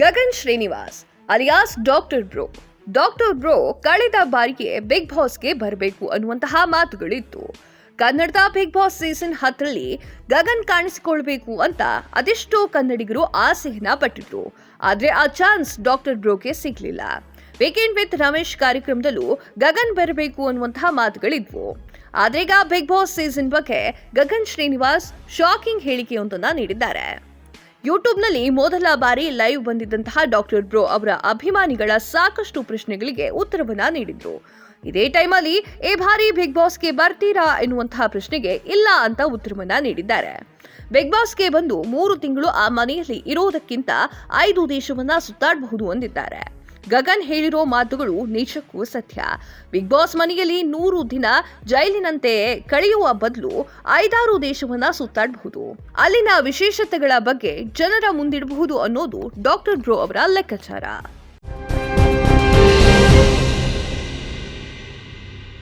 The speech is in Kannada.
Gagan Srinivas, alias doctor bro. Doctor bro ಕಳೆದ ಬಾರಿಗೆ ಬಿಗ್ ಬಾಸ್ಗೆ ಬರಬೇಕು ಅನ್ನುವಂತಹ ಮಾತುಗಳಿತ್ತು. ಕನ್ನಡದ ಬಿಗ್ ಬಾಸ್ ಸೀಸನ್ ಹತ್ತರಲ್ಲಿ ಗಗನ್ ಕಾಣಿಸಿಕೊಳ್ಬೇಕು ಅಂತ ಅದೆಷ್ಟೋ ಕನ್ನಡಿಗರು ಆಸೆಯನ್ನ ಪಟ್ಟಿದ್ರು. ಆದ್ರೆ ಆ ಚಾನ್ಸ್ ಡಾಕ್ಟರ್ ಬ್ರೋಗೆ ಸಿಗ್ಲಿಲ್ಲ. ವೀಕೆಂಡ್ ವಿತ್ ರಮೇಶ್ ಕಾರ್ಯಕ್ರಮದಲ್ಲೂ ಗಗನ್ ಬರಬೇಕು ಅನ್ನುವಂತಹ ಮಾತುಗಳಿದ್ವು. ಆದ್ರೀಗ ಬಿಗ್ ಬಾಸ್ ಸೀಸನ್ ಬಗ್ಗೆ ಗಗನ್ ಶ್ರೀನಿವಾಸ್ ಶಾಕಿಂಗ್ ಹೇಳಿಕೆಯೊಂದನ್ನು ನೀಡಿದ್ದಾರೆ. ಯೂಟ್ಯೂಬ್ನಲ್ಲಿ ಮೊದಲ ಬಾರಿ ಲೈವ್ ಬಂದಿದ್ದಂತಹ ಡಾಕ್ಟರ್ ಬ್ರೋ ಅವರ ಅಭಿಮಾನಿಗಳ ಸಾಕಷ್ಟು ಪ್ರಶ್ನೆಗಳಿಗೆ ಉತ್ತರವನ್ನ ನೀಡಿದ್ರು. ಇದೇ ಟೈಮಲ್ಲಿ ಈ ಬಾರಿ ಬಿಗ್ ಬಾಸ್ಗೆ ಬರ್ತೀರಾ? ಎನ್ನುವಂತಹ ಪ್ರಶ್ನೆಗೆ ಇಲ್ಲ ಅಂತ ಉತ್ತರವನ್ನ ನೀಡಿದ್ದಾರೆ. ಬಿಗ್ ಬಾಸ್ಗೆ ಬಂದು ಮೂರು ತಿಂಗಳು ಆ ಮನೆಯಲ್ಲಿ ಇರೋದಕ್ಕಿಂತ ಐದು ದೇಶವನ್ನ ಸುತ್ತಾಡಬಹುದು ಅಂದಿದ್ದಾರೆ. ಗಗನ್ ಹೇಳಿರೋ ಮಾತುಗಳು ನಿಜಕ್ಕೂ ಸತ್ಯ. ಬಿಗ್ ಬಾಸ್ ಮನೆಯಲ್ಲಿ ನೂರು ದಿನ ಜೈಲಿನಂತೆ ಕಳೆಯುವ ಬದಲು ಐದಾರು ದೇಶವನ್ನ ಸುತ್ತಾಡಬಹುದು. ಅಲ್ಲಿನ ವಿಶೇಷತೆಗಳ ಬಗ್ಗೆ ಜನರ ಮುಂದಿಡಬಹುದು ಅನ್ನೋದು ಡಾಕ್ಟರ್ ಬ್ರೋ ಅವರ ಲೆಕ್ಕಾಚಾರ.